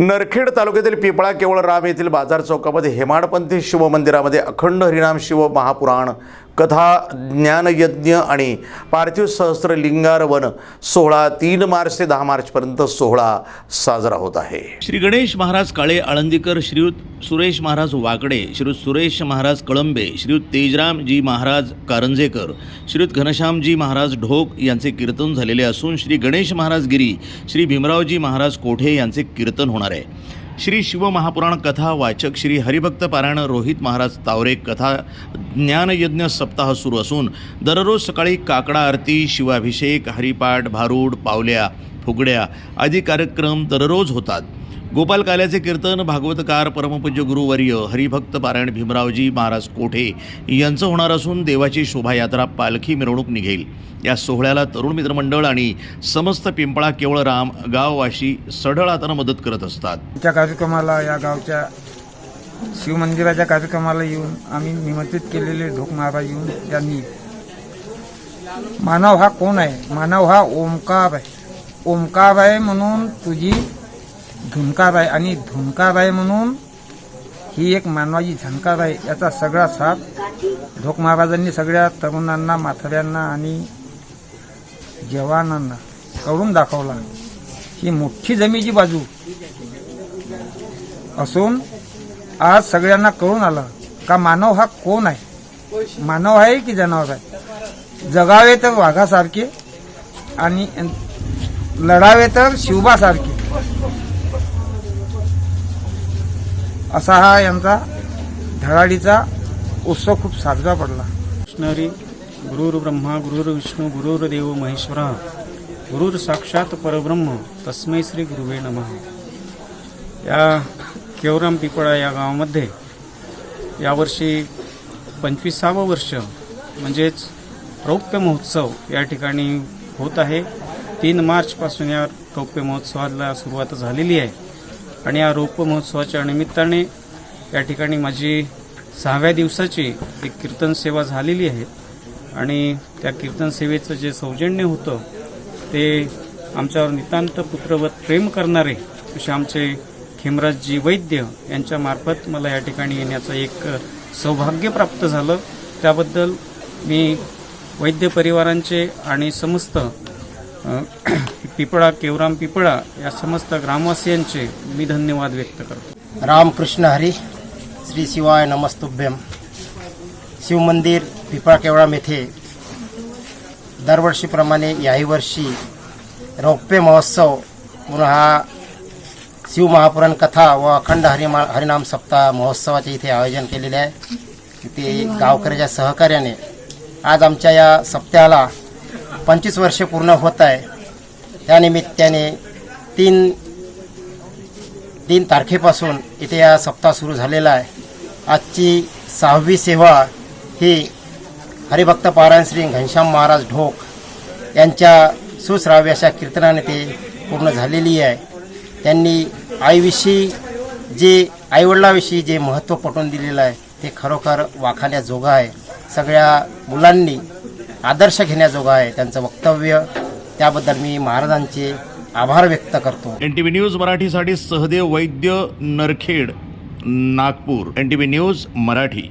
नरखेड तालुक्यातील पिपळा केवळ राम येथील बाजार चौकामध्ये हेमाडपंथी शिवमंदिरामध्ये अखंड हरिनाम शिव महापुराण कथा ज्ञानयज्ञ आणि पार्थिव सहस्त्रलिंगार वन सोहळा तीन मार्च ते दहा मार्चपर्यंत सोहळा साजरा होत आहे. श्री गणेश महाराज काळे आळंदीकर श्रीयुत सुरेश महाराज वाकडे श्रीयुत सुरेश महाराज कळंबे श्रीयुत तेजरामजी महाराज कारंजेकर श्रीयुत घनश्यामजी महाराज ढोक यांचे कीर्तन झालेले असून श्री गणेश महाराज गिरी श्री भीमरावजी महाराज कोठे यांचे कीर्तन होणार आहे. श्री शिवमहापुराण कथा वाचक श्री हरिभक्त पारायण रोहित महाराज तावरे कथा ज्ञानयज्ञ सप्ताह सुरू असून दररोज सकाळी काकडा आरती शिवाभिषेक हरिपाठ भारूड पावल्या फुगड्या आदी कार्यक्रम दररोज होतात. गोपाल काल्याचे कीर्तन भागवतकार परमपूज्य गुरुवर्य हरिभक्त पारायण भीमरावजी महाराज कोठे यांचं होणार असून देवाची शोभायात्रा पालखी मिरवणूक निघेल. या सोहळ्याला तरुण मित्रमंडळ आणि समस्त पिंपळा केवळ राम गाववाशी सढळ हातानं मदत करत असतात. त्या कार्यक्रमाला या गावच्या शिवमंदिराच्या कार्यक्रमाला येऊन आम्ही निमंत्रित केलेले ढोक महाराज येऊन यांनी मानव हा कोण आहे? मानव हा ओंकार आहे. ओंकार आहे म्हणून तुझी धुनकार आहे आणि धुनकार आहे म्हणून ही एक मानवाची झणकार आहे याचा सगळा साथ ढोक महाराजांनी सगळ्या तरुणांना म्हाताऱ्यांना आणि जवानांना करून दाखवला. ही मोठी जमीची बाजू असून आज सगळ्यांना कळून आलं का मानव हा कोण आहे? मानव आहे की जनावर आहे? जगावे तर वाघासारखे आणि लढावे तर शिवबासारखे. असा हा यांचा धडाडीचा उत्सव खूप साजरा पडला. कृष्णरी गुरुर ब्रह्मा गुरुर विष्णू गुरुर देव महेश्वरा गुरुर साक्षात परब्रह्म तस्मै श्री गुरुवे नमः. या केवराम पिपळा या गावामध्ये यावर्षी पंचवीसावं वर्ष म्हणजेच रौप्य महोत्सव या ठिकाणी होत आहे. तीन मार्चपासून या रौप्य महोत्सवाला सुरुवात झालेली आहे. आणि या रौप्य महोत्सवाच्या निमित्ताने या ठिकाणी माझी सहाव्या दिवसाची एक कीर्तन सेवा झालेली आहे. आणि त्या कीर्तन सेवेचं जे सौजन्य होतं ते आमच्यावर नितांत पुत्रवत प्रेम करणारे असे आमचे खेमराजजी वैद्य यांच्यामार्फत मला या ठिकाणी येण्याचं एक सौभाग्य प्राप्त झालं. त्याबद्दल मी वैद्य परिवारांचे आणि समस्त पिपळा केवराम पिपळा या समस्त ग्रामवासियांचे मी धन्यवाद व्यक्त करतो. रामकृष्ण हरी श्री शिवाय नमस्तुभ्यम. शिवमंदिर पिपळा केवळाम येथे दरवर्षीप्रमाणे याही वर्षी रौप्य महोत्सव म्हणून हा शिवमहापुराण कथा व अखंड हरिमा हरिनाम सप्ताह महोत्सवाचे इथे आयोजन केलेले आहे. ते गावकऱ्याच्या सहकार्याने आज आमच्या या सप्त्याला पंचवीस वर्षे पूर्ण होत आहे. त्यानिमित्ताने तीन तीन तारखेपासून इथे हा सप्ताह सुरू झालेला आहे. आजची सहावी सेवा ही हरिभक्त पारायण श्री घनश्याम महाराज ढोक यांच्या सुश्राव्य अशा कीर्तनाने ते पूर्ण झालेली आहे. त्यांनी आईविषयी जे आईवडिलाविषयी जे महत्त्व पटवून दिलेलं आहे ते खरोखर वाखाण्याजोगं आहे. सगळ्या मुलांनी आदर्श घेण्याजोगं आहे त्यांचं वक्तव्य. त्याबद्दल मी महाराजांचे आभार व्यक्त करतो. एन टी व्ही न्यूज मराठीसाठी Sahdev Vaidya Narkhed Nagpur. N T V news Marathi.